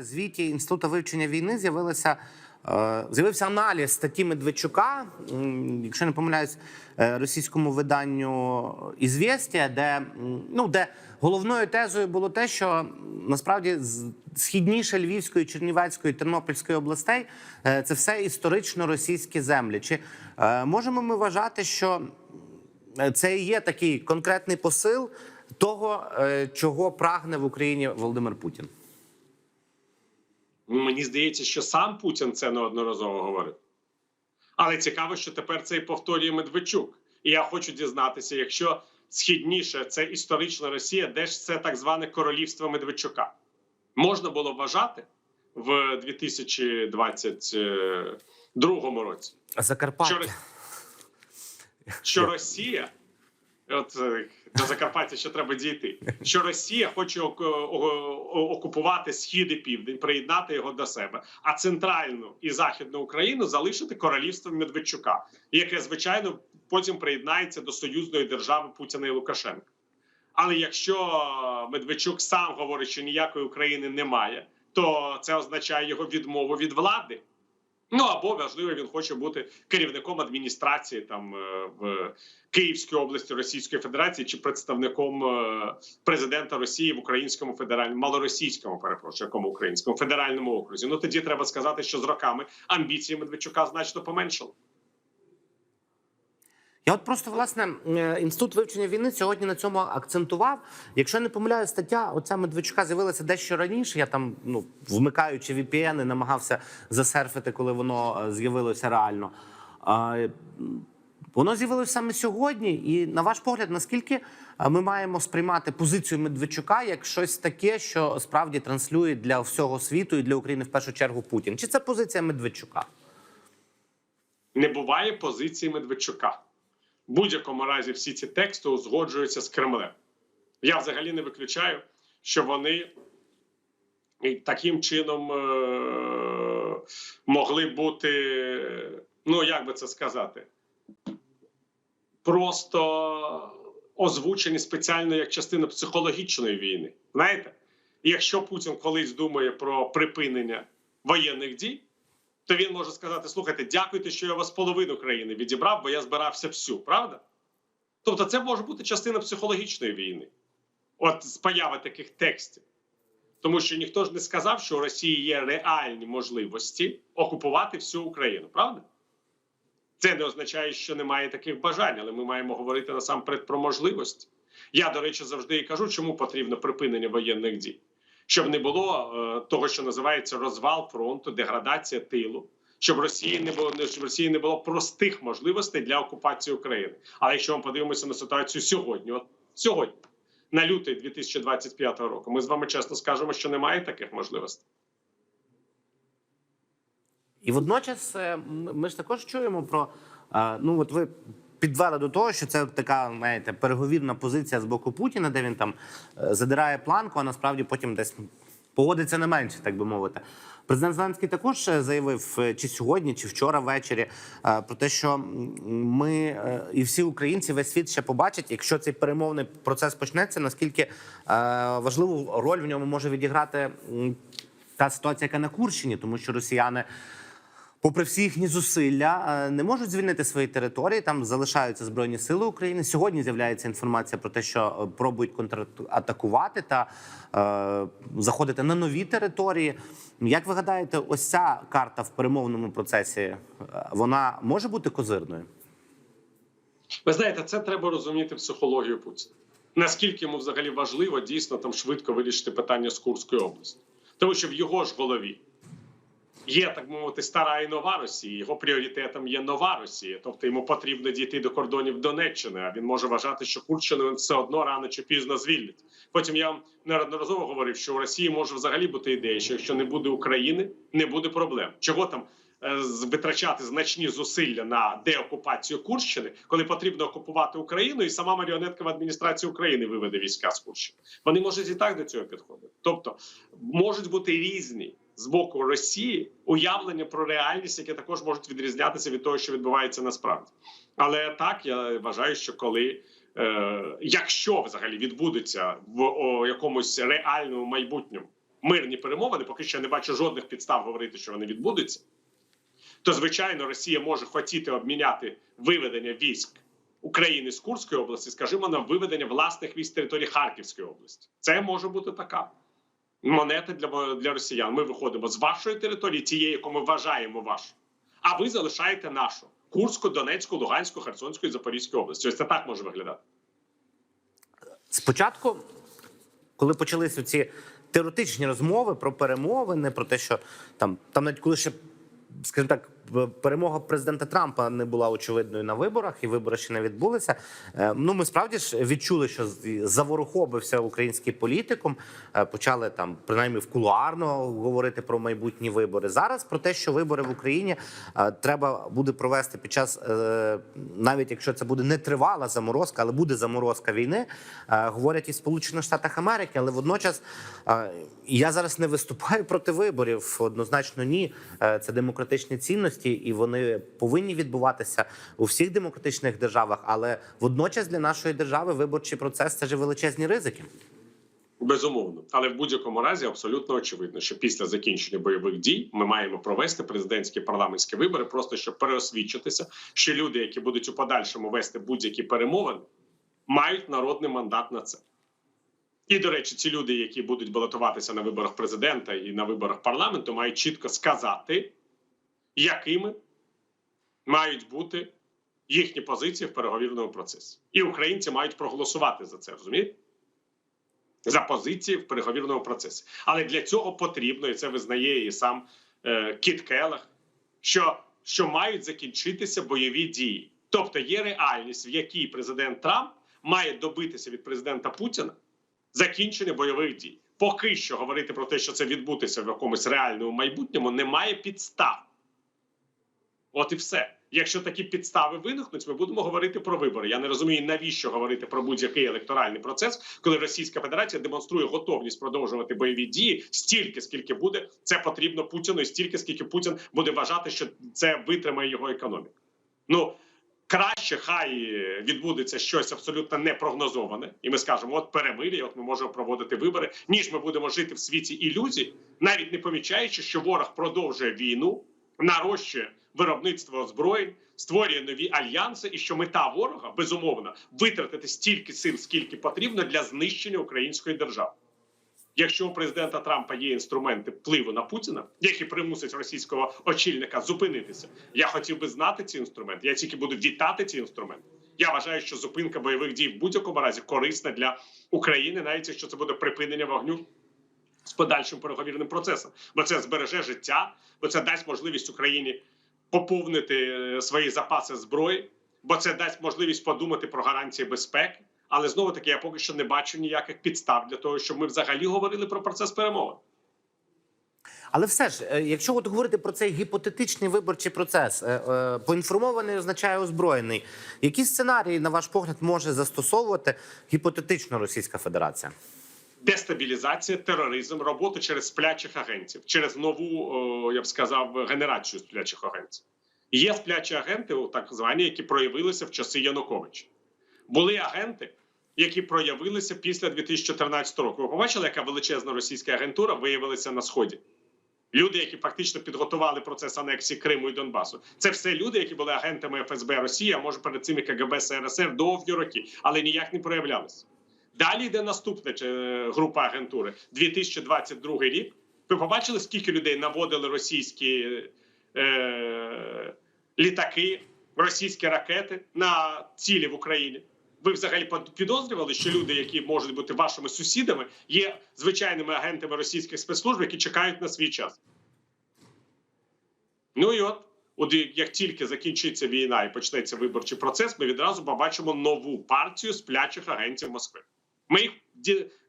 звіті інституту вивчення війни з'явилася. е, З'явився аналіз статті Медведчука, якщо не помиляюсь, е, російському виданню «Ізвєстія», де ну де головною тезою було те, що насправді східніше Львівської, Чернівецької, Тернопільської областей е, це все історично російські землі. Чи можемо ми вважати, що це і є такий конкретний посил того, чого прагне в Україні Володимир Путін. Мені здається, що сам Путін це неодноразово говорив. Але цікаво, що тепер це і повторює Медведчук. І я хочу дізнатися, якщо східніше це історична Росія, де ж це так зване королівство Медведчука? Можна було вважати в 2022 році, Закарпаття. що, що Росія, от е, до Закарпаття ще треба дійти, що Росія хоче оку- окупувати схід і південь, приєднати його до себе, а центральну і західну Україну залишити королівством Медведчука, яке звичайно потім приєднається до союзної держави Путіна і Лукашенка. Але якщо Медведчук сам говорить, що ніякої України немає, то це означає його відмову від влади. Ну або важливо, він хоче бути керівником адміністрації там е, в Київській області Російської Федерації чи представником е, президента Росії в Українському федеральному малоросійському, перепрошую, якому українському федеральному окрузі. Ну тоді треба сказати, що з роками амбіції Медведчука значно поменшали. Я от просто власне е, інститут вивчення війни сьогодні на цьому акцентував. Якщо я не помиляю, стаття оця Медведчука з'явилася дещо раніше. Я там, ну вмикаючи VPN, намагався засерфити, коли воно е, з'явилося реально. Воно з'явилося саме сьогодні, і на ваш погляд, наскільки е, ми маємо сприймати позицію Медведчука як щось таке, що справді транслює для всього світу і для України в першу чергу Путін? Чи це позиція Медведчука? Не буває позиції Медведчука. В будь-якому разі всі ці тексти узгоджуються з Кремлем. Я взагалі не виключаю, що вони таким чином е- могли бути, ну як би це сказати, просто озвучені спеціально як частина психологічної війни. Знаєте, якщо Путін колись думає про припинення воєнних дій, то він може сказати: слухайте, дякуйте, що я вас половину країни відібрав, бо я збирався всю, правда? Тобто, це може бути частина психологічної війни, от з появи таких текстів. Тому що ніхто ж не сказав, що у Росії є реальні можливості окупувати всю Україну, правда? Це не означає, що немає таких бажань, але ми маємо говорити насамперед про можливості. Я, до речі, завжди і кажу, чому потрібно припинення воєнних дій. Щоб не було е, того, що називається розвал фронту, деградація тилу, щоб Росії не було щоб Росії не було простих можливостей для окупації України. Але якщо ми подивимося на ситуацію сьогодні, от сьогодні, на лютий 2025 року, ми з вами чесно скажемо, що немає таких можливостей. І водночас е, ми ж також чуємо про е, ну от ви підвели до того, що це така знаєте, переговірна позиція з боку Путіна, де він там е, задирає планку, а насправді потім десь погодиться не менше, так би мовити. Президент Зеленський також е, заявив е, чи сьогодні, чи вчора ввечері про те, що ми і всі українці, весь світ ще побачать, якщо цей перемовний процес почнеться, наскільки важливу роль в ньому може відіграти та ситуація, яка на Курщині, тому що росіяни попри всі їхні зусилля, е, не можуть звільнити свої території. Там залишаються збройні сили України. Сьогодні з'являється інформація про те, що е, пробують контратакувати та е, заходити на нові території. Як ви гадаєте, ось ця карта в перемовному процесі е, вона може бути козирною? Ви знаєте, це треба розуміти психологію Путіна. Наскільки йому взагалі важливо дійсно там швидко вирішити питання з Курської області, тому що в його ж голові є так мовити стара і нова Росія. Його пріоритетом є нова Росія, тобто йому потрібно дійти до кордонів Донеччини. А він може вважати, що Курщину він все одно рано чи пізно звільнить. Потім я вам неодноразово говорив, що у Росії може взагалі бути ідея, що якщо не буде України, не буде проблем. Чого там? е, Витрачати значні зусилля на деокупацію Курщини, коли потрібно окупувати Україну, і сама маріонетка в адміністрації України виведе війська з Курщини. Вони можуть і так до цього підходити. Тобто можуть бути різні з боку Росії уявлення про реальність, які також можуть відрізнятися від того, що відбувається насправді. Але так я вважаю, що коли е, якщо взагалі відбудеться в якомусь реальному майбутньому мирні перемовини, поки що я не бачу жодних підстав говорити, що вони відбудуться. То звичайно, Росія може хотіти обміняти виведення військ України з Курської області, скажімо, на виведення власних військ території Харківської області. Це може бути така монета для, для росіян. Ми виходимо з вашої території, тієї, яку ми вважаємо вашу, а ви залишаєте нашу Курську, Донецьку, Луганську, Херсонську і Запорізьку області. Ось це так може виглядати. Спочатку, коли почалися ці теоретичні розмови про перемовини, про те, що там, там навіть коли ще, скажімо так, перемога президента Трампа не була очевидною на виборах, і вибори ще не відбулися. е, Ну, ми справді ж відчули, що з- заворохобився український політикум. е, Почали там, принаймні, в кулуарно говорити про майбутні вибори. Зараз про те, що вибори в Україні е, треба буде провести під час, навіть якщо це буде не тривала заморозка, але буде заморозка війни. Говорять і Сполучених Штатах Америки, але водночас я зараз не виступаю проти виборів. Однозначно, ні. Це демократичні цінності, і вони повинні відбуватися у всіх демократичних державах. Але водночас для нашої держави виборчий процес це ж величезні ризики. Безумовно, але в будь-якому разі абсолютно очевидно, що після закінчення бойових дій ми маємо провести президентські парламентські вибори, просто щоб переосвідчитися, що люди, які будуть у подальшому вести будь-які перемовини, мають народний мандат на це. І, до речі, ці люди, які будуть балотуватися на виборах президента і на виборах парламенту, мають чітко сказати, якими мають бути їхні позиції в переговірному процесі. І українці мають проголосувати за це, розумієте? за позиції в переговірному процесі. Але для цього потрібно, і це визнає і сам е, Кіт Келех, що, що мають закінчитися бойові дії. Тобто є реальність, в якій президент Трамп має добитися від президента Путіна закінчення бойових дій. Поки що говорити про те, що це відбутися в якомусь реальному майбутньому, немає підстав. От і все. Якщо такі підстави виникнуть, ми будемо говорити про вибори. Я не розумію, навіщо говорити про будь-який електоральний процес, коли Російська Федерація демонструє готовність продовжувати бойові дії стільки, скільки буде це потрібно Путіну, і стільки, скільки Путін буде вважати, що це витримає його економіку. Ну краще хай відбудеться щось абсолютно непрогнозоване, і ми скажемо, от перемир'я, от ми можемо проводити вибори, ніж ми будемо жити в світі ілюзій, навіть не помічаючи, що ворог продовжує війну, нарощує виробництво озброєнь, створює нові альянси, і що мета ворога безумовно витратити стільки сил, скільки потрібно для знищення української держави. Якщо у президента Трампа є інструменти впливу на Путіна, які примусять російського очільника зупинитися, я хотів би знати ці інструменти. Я тільки буду вітати ці інструменти. Я вважаю, що зупинка бойових дій в будь-якому разі корисна для України, навіть якщо це буде припинення вогню з подальшим переговірним процесом, бо це збереже життя, бо це дасть можливість Україні поповнити е, свої запаси зброї, бо це дасть можливість подумати про гарантії безпеки. Але знову таки я поки що не бачу ніяких підстав для того, щоб ми взагалі говорили про процес перемовин. Але все ж, е, якщо от говорити про цей гіпотетичний виборчий процес, е, поінформований означає озброєний. Які сценарії, на ваш погляд, може застосовувати гіпотетично Російська Федерація? Дестабілізація, тероризм, роботу через сплячих агентів, через нову, я б сказав, генерацію сплячих агентів. Є сплячі агенти, так звані, які проявилися в часи Януковича. Були агенти, які проявилися після 2014 року. Ви побачили, яка величезна російська агентура виявилася на сході? Люди, які фактично підготували процес анексії Криму і Донбасу, це все люди, які були агентами ФСБ Росії, а може перед цим і КГБ СРСР довгі роки, але ніяк не проявлялися. Далі йде наступна е, група агентури 2022 рік. Ви побачили, скільки людей наводили російські е, літаки, російські ракети на цілі в Україні? Ви взагалі підозрювали, що люди, які можуть бути вашими сусідами, є звичайними агентами російських спецслужб, які чекають на свій час. Ну і от, от як тільки закінчиться війна і почнеться виборчий процес, ми відразу побачимо нову партію сплячих агентів Москви. Ми їх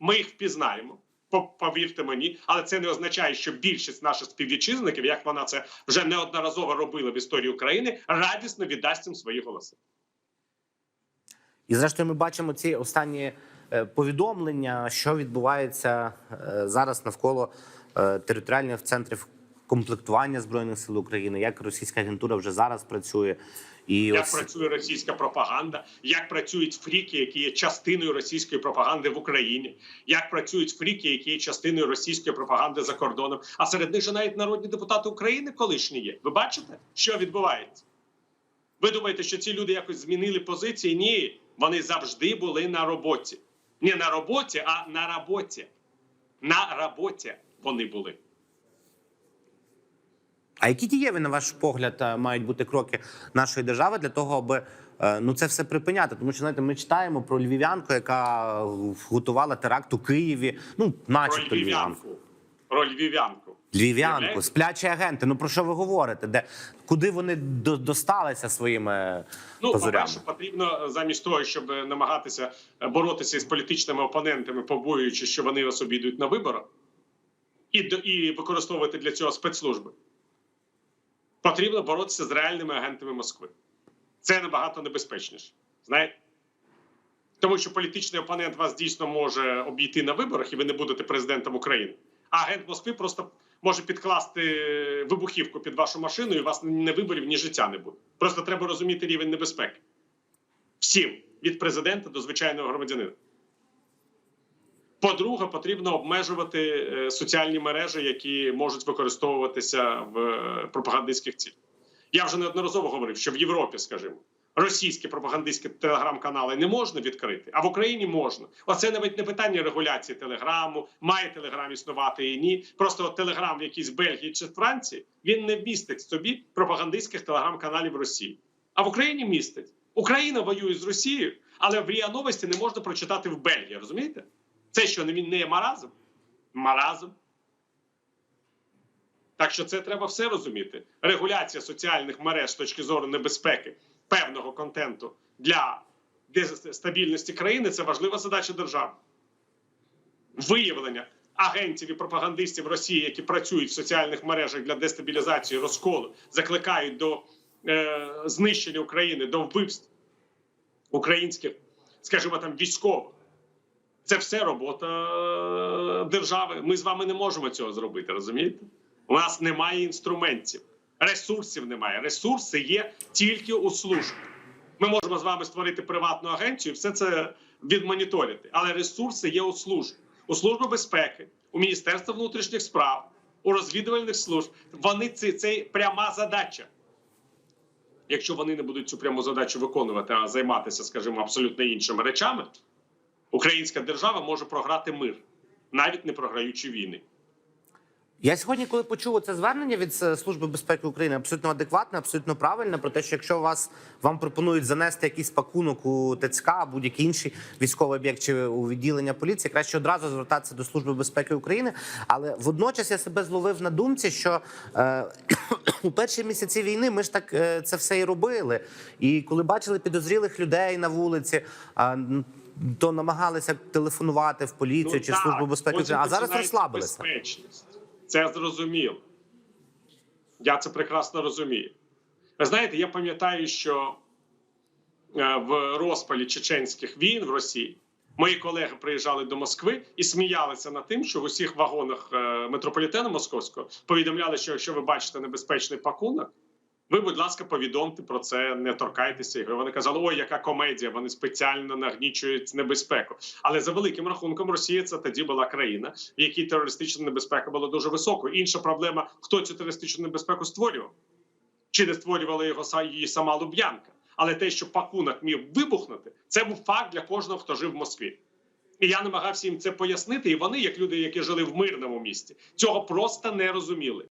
ми їх впізнаємо. Повірте мені, але це не означає, що більшість наших співвітчизників, як вона це вже неодноразово робила в історії України, радісно віддасть їм свої голоси. І зрештою, ми бачимо ці останні е, повідомлення, що відбувається е, зараз навколо е, територіальних центрів комплектування збройних сил України, як російська агентура вже зараз працює. І як ось працює російська пропаганда, як працюють фріки, які є частиною російської пропаганди в Україні, як працюють фріки, які є частиною російської пропаганди за кордоном. А серед них же навіть народні депутати України колишні є. Ви бачите, що відбувається? Ви думаєте, що ці люди якось змінили позиції? Ні, вони завжди були на роботі. Не на роботі, а на роботі. На роботі вони були. А які дієві, на ваш погляд, е, мають бути кроки нашої держави для того, аби е, ну це все припиняти? Тому що знаєте, ми читаємо про львів'янку, яка е, готувала теракт у Києві. Ну, начебто львів'янку. львів'янку. Про львів'янку. Львів'янку, сплячі агенти. Ну про що ви говорите? Де куди вони до- досталися своїми Ну, козирями? по-перше, потрібно е, замість того, щоб намагатися боротися з політичними опонентами, побоюючи, що вони вас обійдуть на виборах, і, і використовувати для цього спецслужби. Потрібно боротися з реальними агентами Москви. Це набагато небезпечніше. Знаєте? Тому що політичний опонент вас дійсно може обійти на виборах, і ви не будете президентом України. А агент Москви просто може підкласти вибухівку під вашу машину, і у вас ні виборів, ні життя не буде. Просто треба розуміти рівень небезпеки. Всім від президента до звичайного громадянина. По-друге, потрібно обмежувати е, соціальні мережі, які можуть використовуватися в е, пропагандистських цілях. Я вже неодноразово говорив, що в Європі, скажімо, російські пропагандистські телеграм-канали не можна відкрити, а в Україні можна. Оце навіть не питання регуляції телеграму, має телеграм існувати і ні. Просто от телеграм в якійсь Бельгії чи Франції він не містить собі пропагандистських телеграм-каналів Росії. А в Україні містить. Україна воює з Росією, але в РІА Новості не можна прочитати в Бельгії. Розумієте? Це що не є маразм? Маразм. Так що це треба все розуміти. Регуляція соціальних мереж з точки зору небезпеки певного контенту для стабільності країни це важлива задача держави. Виявлення агентів і пропагандистів Росії, які працюють в соціальних мережах для дестабілізації розколу, закликають до е, знищення України, до вбивств українських, скажімо там, військових. Це все робота е, держави. Ми з вами не можемо цього зробити, розумієте? У нас немає інструментів, ресурсів немає. Ресурси є тільки у службі. Ми можемо з вами створити приватну агенцію, все це відмоніторити. Але ресурси є у службі, у служби безпеки, у Міністерства внутрішніх справ, у розвідувальних служб. Вони це, це пряма задача. Якщо вони не будуть цю пряму задачу виконувати, а займатися, скажімо, абсолютно іншими речами, українська держава може програти мир, навіть не програючи війни. Я сьогодні, коли почув це звернення від е, Служби безпеки України, абсолютно адекватне, абсолютно правильне, про те, що якщо вас вам пропонують занести якийсь пакунок у ТЦК, будь-який інший військовий об'єкт чи у відділення поліції, краще одразу звертатися до Служби безпеки України. Але водночас я себе зловив на думці, що е, у перші місяці війни ми ж так е, це все і робили. І коли бачили підозрілих людей на вулиці. Е, то намагалися телефонувати в поліцію чи Ну, так, службу безпеки, а зараз розслабилися. Безпечність. Це зрозуміло. Я це прекрасно розумію. Ви знаєте, я пам'ятаю, що е, в розпалі чеченських війн в Росії мої колеги приїжджали до Москви і сміялися над тим, що в усіх вагонах е, метрополітену московського повідомляли, що якщо ви бачите небезпечний пакунок, ви, будь ласка, повідомте про це, не торкайтеся його. Вони казали, ой, яка комедія, вони спеціально нагнічують небезпеку. Але за великим рахунком, Росія це тоді була країна, в якій терористична небезпека була дуже високою. Інша проблема: хто цю терористичну небезпеку створював? Чи не створювала його її сама Луб'янка? Але те, що пакунок міг вибухнути, це був факт для кожного, хто жив в Москві. І я намагався їм це пояснити, і вони, як люди, які жили в мирному місті, цього просто не розуміли.